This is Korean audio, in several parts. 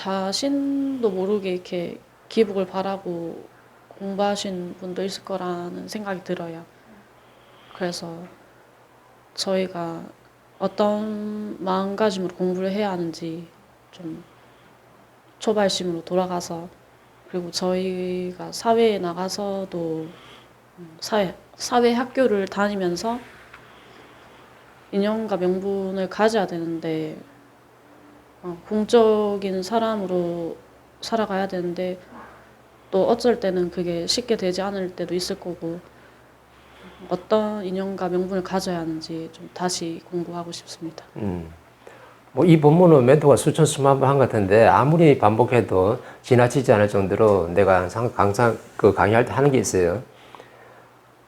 자신도 모르게 이렇게 기복을 바라고 공부하신 분도 있을 거라는 생각이 들어요. 그래서 저희가 어떤 마음가짐으로 공부를 해야 하는지 좀 초발심으로 돌아가서 그리고 저희가 사회에 나가서도 음, 사회 사회 학교를 다니면서 인연과 명분을 가져야 되는데 어, 공적인 사람으로 살아가야 되는데 또 어쩔 때는 그게 쉽게 되지 않을 때도 있을 거고 어떤 인연과 명분을 가져야 하는지 좀 다시 공부하고 싶습니다. 음. 뭐 이 본문은 멘토가 수천 수만 번 한 것 같은데 아무리 반복해도 지나치지 않을 정도로 내가 항상 강상 그 강의할 때 하는 게 있어요.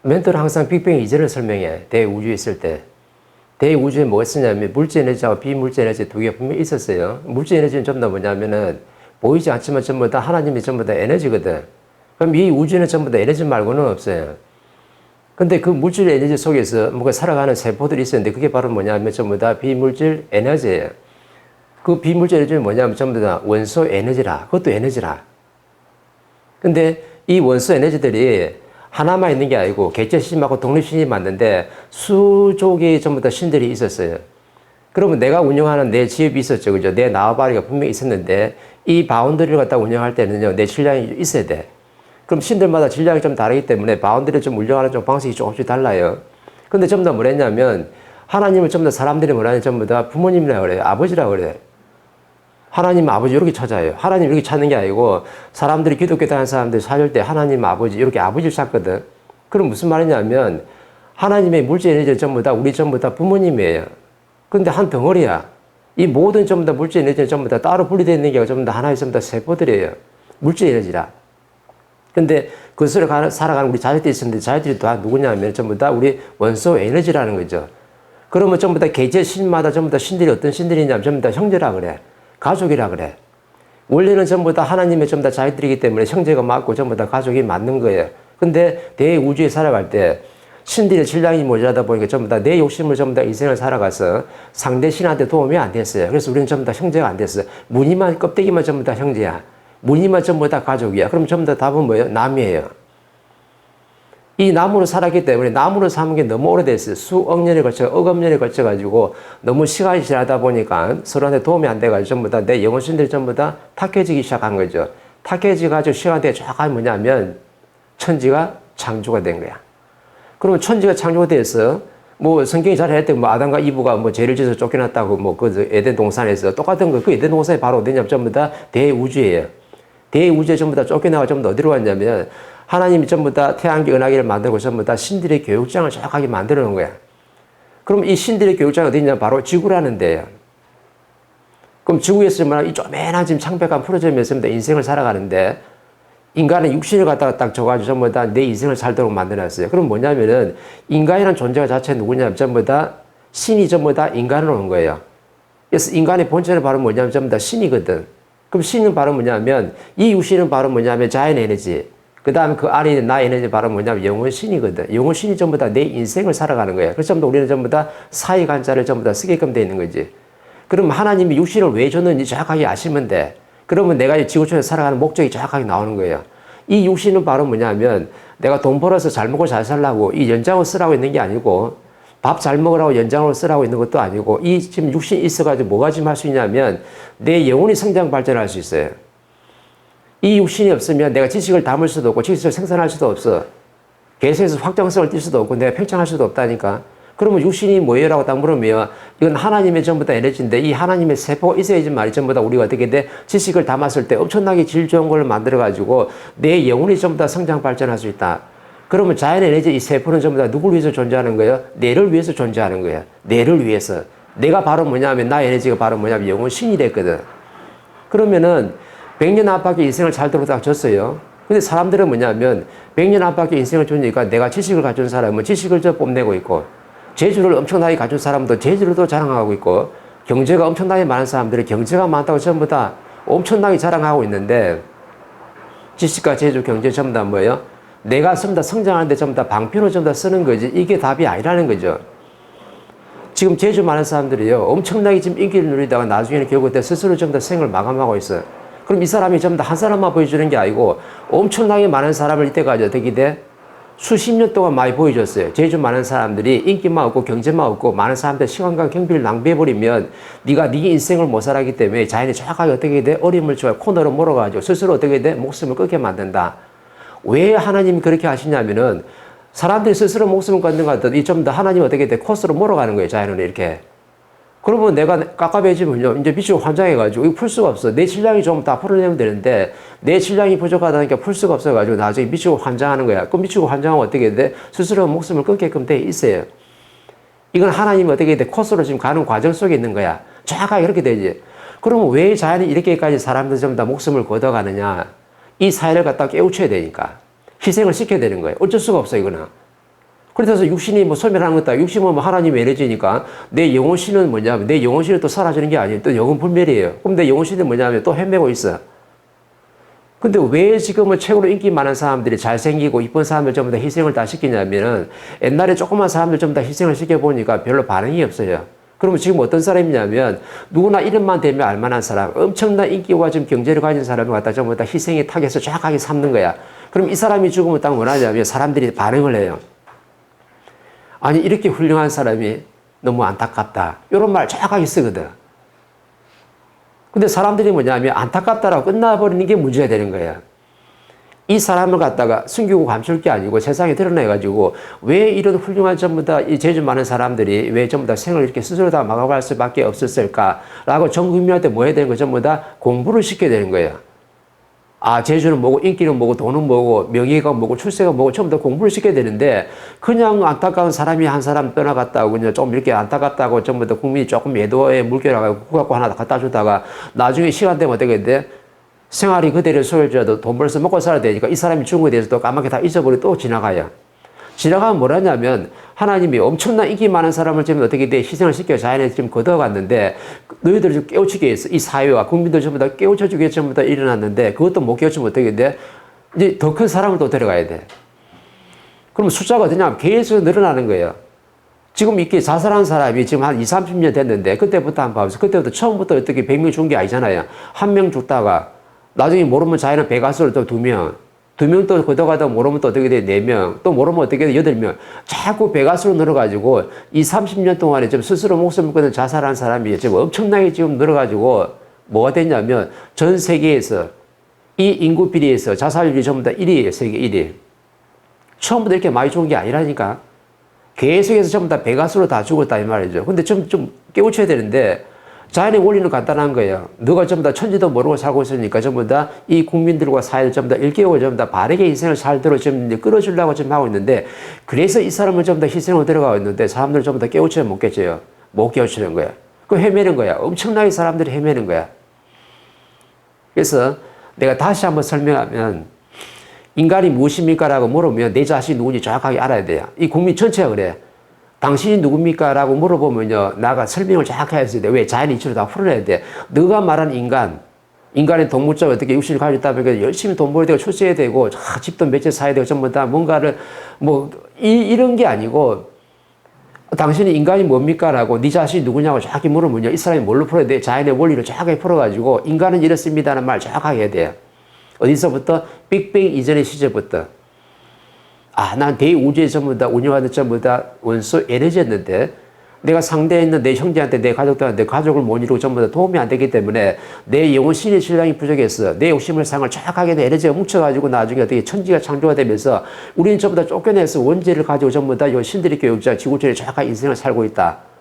멘토는 항상 빅뱅 이전을 설명해 대우주에 있을 때 대우주에 뭐가 있었냐면 물질 에너지하고 비물질 에너지 두 개가 분명히 있었어요. 물질 에너지는 전부 다 뭐냐면은 보이지 않지만 전부 다 하나님이 전부 다 에너지거든. 그럼 이 우주에는 전부 다 에너지 말고는 없어요. 근데 그 물질 에너지 속에서 뭔가 살아가는 세포들이 있었는데 그게 바로 뭐냐면 전부 다 비물질 에너지예요. 그 비물질 에너지는 뭐냐면 전부 다 원소 에너지라. 그것도 에너지라. 근데 이 원소 에너지들이 하나만 있는 게 아니고 개체신하고 독립신이 맞는데 수족이 전부 다 신들이 있었어요. 그러면 내가 운영하는 내 지역이 있었죠. 그죠? 내 나와바리가 분명히 있었는데 이 바운더리를 갖다 운영할 때는요, 내 질량이 있어야 돼. 그럼 신들마다 질량이 좀 다르기 때문에 바운드리를 좀 운영하는 좀 방식이 조금씩 달라요. 근데 전부 다 뭐랬냐면 하나님을 전부 다 사람들이 뭐라냐 전부 다 부모님이라 그래요. 아버지라 그래요. 하나님 아버지 이렇게 찾아요. 하나님 이렇게 찾는 게 아니고 사람들이 기독교 다니는 사람들이 살릴 때 하나님 아버지 이렇게 아버지를 찾거든. 그럼 무슨 말이냐면 하나님의 물질 에너지 전부 다 우리 전부 다 부모님이에요. 근데 한 덩어리야. 이 모든 전부 다 물질 에너지 전부 다 따로 분리되어 있는 게 전부 다 하나의 전부 다 세포들이에요. 물질 에너지라. 근데 그것을 가- 살아가는 우리 자녀들이 있었는데 자녀들이 다 누구냐면 전부 다 우리 원소 에너지라는 거죠. 그러면 전부 다 계제 신마다 전부 다 신들이 어떤 신들이냐면 전부 다 형제라 그래. 가족이라 그래. 원래는 전부 다 하나님의 전부 다 자녀들이기 때문에 형제가 맞고 전부 다 가족이 맞는 거예요. 근데 대우주에 살아갈 때 신들의 질량이 모자라다 보니까 전부 다 내 욕심을 전부 다 인생을 살아가서 상대 신한테 도움이 안 됐어요. 그래서 우리는 전부 다 형제가 안 됐어요. 무늬만 껍데기만 전부 다 형제야. 무늬만 전부 다 가족이야. 그럼 전부 다 답은 뭐예요? 남이에요. 이 나무로 살았기 때문에 나무로 삼은 게 너무 오래됐어요. 수억 년에 걸쳐, 억억 년에 걸쳐가지고 너무 시간이 지나다 보니까 서로한테 도움이 안 돼가지고 전부 다 내 영혼신들이 전부 다 탁해지기 시작한 거죠. 탁해지가지고 시간대 쫙 뭐냐면 천지가 창조가 된 거야. 그러면 천지가 창조가 돼서 뭐 성경이 잘했대 뭐 아담과 이브가 뭐 죄를 지어서 쫓겨났다고 뭐 그 에덴 동산에서 똑같은 거 그 에덴 동산이 바로 어디냐면 전부 다 대우주예요. 대우주에 전부 다 쫓겨나가 전부 다 어디로 왔냐면 하나님이 전부 다 태양계 은하계를 만들고 전부 다 신들의 교육장을 정확하게 만들어 놓은 거야. 그럼 이 신들의 교육장이 어디냐 바로 지구라는 데예요. 그럼 지구에서 말하면 이 쪼매난 지금 창백한 프로젝트에서 인생을 살아가는데 인간은 육신을 갖다가 딱 줘가지고 전부 다 내 인생을 살도록 만들어놨어요. 그럼 뭐냐면은 인간이라는 존재가 자체 누구냐면 전부 다 신이 전부 다 인간으로 온 거예요. 그래서 인간의 본chất 바로 뭐냐면 전부 다 신이거든. 그럼 신은 바로 뭐냐면 이 육신은 바로 뭐냐면 자연 에너지. 그 다음에 그 안에 있는 나 에너지 바로 뭐냐면 영혼 신이거든. 영혼 신이 전부 다 내 인생을 살아가는 거야. 그래서 전부 다 우리는 전부 다 사이 간자를 전부 다 쓰게끔 돼 있는 거지. 그럼 하나님이 육신을 왜 줬는지 정확하게 아시면 돼. 그러면 내가 이 지구촌에서 살아가는 목적이 정확하게 나오는 거예요. 이 육신은 바로 뭐냐면 내가 돈 벌어서 잘 먹고 잘 살라고 이 연장을 쓰라고 있는 게 아니고 밥 잘 먹으라고 연장을 쓰라고 있는 것도 아니고 이 지금 육신이 있어가지고 뭐가 지금 할 수 있냐면 내 영혼이 성장 발전할 수 있어요. 이 육신이 없으면 내가 지식을 담을 수도 없고 지식을 생산할 수도 없어. 계속해서 확장성을 띌 수도 없고 내가 팽창할 수도 없다니까. 그러면 육신이 뭐예요 라고 딱 물으면 이건 하나님의 전부 다 에너지인데 이 하나님의 세포가 있어야지 말이 전부 다 우리가 어떻게 돼 지식을 담았을 때 엄청나게 질 좋은 걸 만들어 가지고 내 영혼이 전부 다 성장 발전할 수 있다. 그러면 자연 에너지 이 세포는 전부 다 누구를 위해서 존재하는 거예요? 내를 위해서 존재하는 거예요. 내를 위해서. 내가 바로 뭐냐면 나 에너지가 바로 뭐냐면 영혼 신이 됐거든. 그러면은 100년 안팎의 인생을 살도록 딱 줬어요. 근데 사람들은 뭐냐면 100년 안팎의 인생을 주니까 내가 지식을 가진 사람은 지식을 저 뽐내고 있고 재주를 엄청나게 가진 사람도 재주를 또 자랑하고 있고 경제가 엄청나게 많은 사람들이 경제가 많다고 전부 다 엄청나게 자랑하고 있는데 지식과 재주, 경제 전부 다 뭐예요? 내가 전부 다 성장하는데 전부 다 방편을 전부 다 쓰는 거지 이게 답이 아니라는 거죠. 지금 재주 많은 사람들이요 엄청나게 지금 인기를 누리다가 나중에는 결국 때 스스로 전부 다 생을 마감하고 있어요. 그럼 이 사람이 전부 다 한 사람만 보여주는 게 아니고 엄청나게 많은 사람을 이때까지 어떻게 돼? 수십 년 동안 많이 보여줬어요. 제일 많은 사람들이 인기만 없고 경제만 없고 많은 사람들 시간과 경비를 낭비해버리면 네가 네 인생을 못 살았기 때문에 자연이 정확하게 어떻게 돼? 어림을 좋아 코너로 몰아가지고 스스로 어떻게 돼? 목숨을 끊게 만든다. 왜 하나님이 그렇게 하시냐면은 사람들이 스스로 목숨을 끊는 것 같듯 이좀 더 하나님 어떻게 돼? 코스로 몰아가는 거예요. 자연은 이렇게. 그러면 내가 깝깝해지면요. 이제 미치고 환장해가지고 이거 풀 수가 없어. 내 질량이 좀 다 풀어내면 되는데 내 질량이 부족하다니까 풀 수가 없어가지고 나중에 미치고 환장하는 거야. 그 미치고 환장하면 어떻게 돼? 스스로 목숨을 끊게끔 돼 있어요. 이건 하나님이 어떻게 돼? 코스로 지금 가는 과정 속에 있는 거야. 정확하게 그렇게 되지. 그러면 왜 자연이 이렇게까지 사람들 전부 다 목숨을 걷어가느냐? 이 사회를 갖다 깨우쳐야 되니까. 희생을 시켜야 되는 거예요. 어쩔 수가 없어, 이거는. 그래서 육신이 뭐 소멸하는 아니고 육신은 뭐 하나님 에너지니까 내 영혼신은 뭐냐면 내 영혼신은 또 사라지는 게 아니에요. 또 영혼 불멸이에요. 그럼 내 영혼신은 뭐냐면 또 헤매고 있어. 근데 왜 지금은 최고로 인기 많은 사람들이 잘생기고 이쁜 사람들 전부 다 희생을 다 시키냐면은 옛날에 조그만 사람들 전부 다 희생을 시켜보니까 별로 반응이 없어요. 그러면 지금 어떤 사람이냐면 누구나 이름만 대면 알만한 사람, 엄청난 인기와 지금 경제를 가진 사람을 갖다 전부 다 희생의 타겟을 정확하게 삼는 거야. 그럼 이 사람이 죽으면 딱 뭐라냐면 사람들이 반응을 해요. 아니 이렇게 훌륭한 사람이 너무 안타깝다. 이런 말 정확하게 쓰거든. 근데 사람들이 뭐냐면 안타깝다라고 끝나버리는 게 문제가 되는 거예요. 이 사람을 갖다가 숨기고 감출 게 아니고 세상에 드러내가지고 왜 이런 훌륭한 전부 다 이 재주 많은 사람들이 왜 전부 다 생을 이렇게 스스로 다 막아갈 수밖에 없었을까라고 전 국민한테 뭐 해야 되는 거 전부 다 공부를 시켜야 되는 거예요. 아, 재주는 뭐고, 인기는 뭐고, 돈은 뭐고, 명예가 뭐고, 출세가 뭐고, 다 공부를 시켜야 되는데, 그냥 안타까운 사람이 한 사람 떠나갔다고, 그냥 좀 이렇게 안타깝다고, 전부 다 국민이 조금 애도에 물결하고, 그거 갖고 하나 갖다 주다가, 나중에 시간 되면 어떻게 돼? 생활이 그대로 소홀해도 돈 벌어서 먹고 살아야 되니까 이 사람이 죽은 거에 대해서 또 까맣게 다 잊어버리고 또 지나가요. 지나가면 뭐라냐면 하나님이 엄청난 인기 많은 사람을 지금 어떻게 돼 희생을 시켜 자연에 지금 걷어갔는데 너희들을 좀 깨우치기 위해서 이 사회와 국민들 전부 다 깨우쳐주기 위해서 전부 다 일어났는데 그것도 못 깨우치면 어떻게 돼? 이제 더 큰 사람을 또 데려가야 돼. 그럼 숫자가 어떠냐? 계속 늘어나는 거예요. 지금 이렇게 자살한 사람이 지금 한 20, 30년 됐는데 그때부터 한번 봐보세요. 그때부터 처음부터 어떻게 100명 죽은 게 아니잖아요. 한 명 죽다가 나중에 모르면 자연은 배가수를 또두 명, 두 명 또 걷어가다 모르면 또 어떻게 돼? 네 명, 또 모르면 어떻게 돼? 여덟 명. 자꾸 배가수로 늘어가지고 이 30년 동안에 지금 스스로 목숨을 끊은 자살한 사람이 지금 엄청나게 지금 늘어가지고 뭐가 됐냐면 전 세계에서 이 인구 비리에서 자살률이 전부 다 1위에요. 세계 1위. 처음부터 이렇게 많이 죽은 게 아니라니까. 계속해서 전부 다 배가수로 다 죽었다 이 말이죠. 근데 좀, 좀 깨우쳐야 되는데 자연의 원리는 간단한 거예요. 너가 전부 다 천지도 모르고 살고 있으니까 전부 다 이 국민들과 사회를 전부 다 일깨우고 전부 다 바르게 인생을 살도록 지금 끌어주려고 지금 하고 있는데 그래서 이 사람을 전부 다 희생으로 들어가고 있는데 사람들 전부 다 깨우치면 못 깨져요. 못 깨우치는 거야. 그 헤매는 거야. 엄청나게 사람들이 헤매는 거야. 그래서 내가 다시 한번 설명하면 인간이 무엇입니까? 라고 물으면 내 자신이 누군지 정확하게 알아야 돼요. 이 국민 전체가 그래. 당신이 누굽니까? 라고 물어보면요. 나가 설명을 정확하게 해야 돼. 왜? 자연의 이치로 다 풀어내야 돼. 너가 말하는 인간, 인간의 동물적 어떻게 육신을 가졌다 보니까 열심히 돈 벌어야 되고 출세해야 되고 아, 집도 몇 채 사야 되고 전부 다 뭔가를 뭐 이, 이런 게 아니고 당신이 인간이 뭡니까? 라고 네 자신이 누구냐고 정확히 물으면요. 이 사람이 뭘로 풀어야 돼? 자연의 원리를 정확하게 풀어가지고 인간은 이렇습니다는 말 정확하게 돼요. 어디서부터? 빅뱅 이전의 시절부터. 아, 난 대우주의 전부 다 운영하는 전부 다 원소 에너지였는데 내가 상대에 있는 내 형제한테 내 가족들한테 가족을 못 이루고 전부 다 도움이 안 되기 때문에 내 영혼 신의 신량이 부족했어. 내 욕심을 상을 정확하게 내 에너지가 뭉쳐가지고 나중에 어떻게 천지가 창조가 되면서 우리는 전부 다 쫓겨내서 원죄를 가지고 전부 다 요 신들의 교육자 지구촌에 정확한 인생을 살고 있다.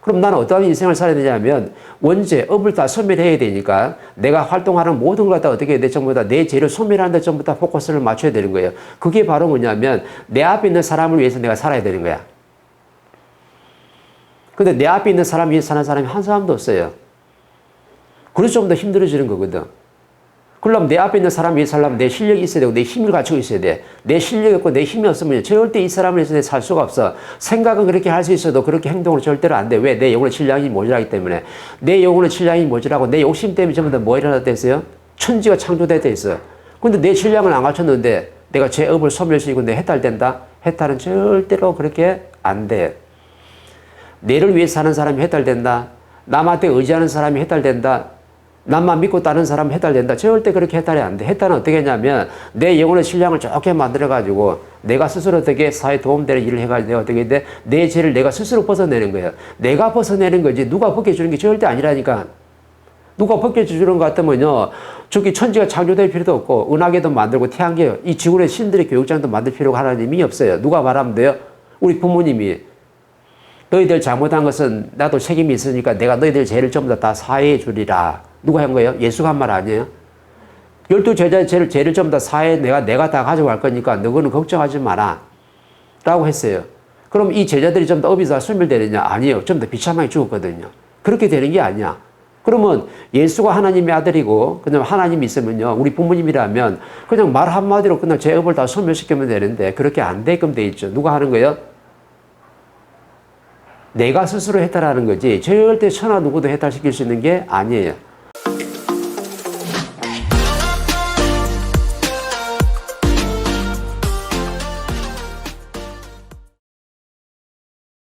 그럼 나는 어떠한 인생을 살아야 되냐면 원죄, 업을 다 소멸해야 되니까 내가 활동하는 모든 걸 다 어떻게 해야 돼? 전부 다 내 죄를 소멸하는 데 전부 다 포커스를 맞춰야 되는 거예요. 그게 바로 뭐냐면 내 앞에 있는 사람을 위해서 내가 살아야 되는 거야. 근데 내 앞에 있는 사람 위해서 사는 사람이 한 사람도 없어요. 그래서 좀 더 힘들어지는 거거든. 그러면 내 앞에 있는 사람 위해서 살려면 내 실력이 있어야 되고 내 힘을 갖추고 있어야 돼. 내 실력이 없고 내 힘이 없으면 절대 이 사람을 내가 살 수가 없어. 생각은 그렇게 할 수 있어도 그렇게 행동을 절대로 안 돼. 왜? 내 영혼의 질량이 모자라기 때문에. 내 영혼의 질량이 모자라고 내 욕심 때문에 전부 다 뭐 일어났다 했어요? 천지가 창조됐다 했어요. 근데 내 질량을 안 갖췄는데 내가 제 업을 소멸시키고 내 해탈된다? 해탈은 절대로 그렇게 안 돼. 내를 위해 사는 사람이 해탈된다. 남한테 의지하는 사람이 해탈된다. 남만 믿고 다른 사람 해달된다. 절대 그렇게 해달이 안 돼. 해달은 어떻게 했냐면 내 영혼의 신량을 좋게 만들어가지고 내가 스스로 어떻게 사회 도움되는 일을 해가지고 내가 어떻게 돼? 내 죄를 내가 스스로 벗어내는 거예요. 내가 벗어내는 거지 누가 벗겨주는 게 절대 아니라니까. 누가 벗겨주는 것 같으면요. 저기 천지가 창조될 필요도 없고 은하계도 만들고 태양계 이 지구의 신들의 교육장도 만들 필요가 하나님이 없어요. 누가 말하면 돼요? 우리 부모님이 너희들 잘못한 것은 나도 책임이 있으니까 내가 너희들 죄를 전부 다, 다 사해해 주리라. 누가 한 거예요? 예수가 한 말 아니에요? 열두 제자의 죄를, 죄를 전부 다 사해 내가, 내가 다 가져갈 거니까 너희는 걱정하지 마라. 라고 했어요. 그럼 이 제자들이 좀더다 소멸되느냐? 아니에요. 좀 더 비참하게 죽었거든요. 그렇게 되는 게 아니야. 그러면 예수가 하나님의 아들이고 그냥 하나님이 있으면요. 우리 부모님이라면 그냥 말 한마디로 그냥 제 업을 다 소멸시키면 되는데 그렇게 안 되게끔 돼 있죠. 누가 하는 거예요? 내가 스스로 해탈하는 거지 절대 천하 누구도 해탈시킬 수 있는 게 아니에요.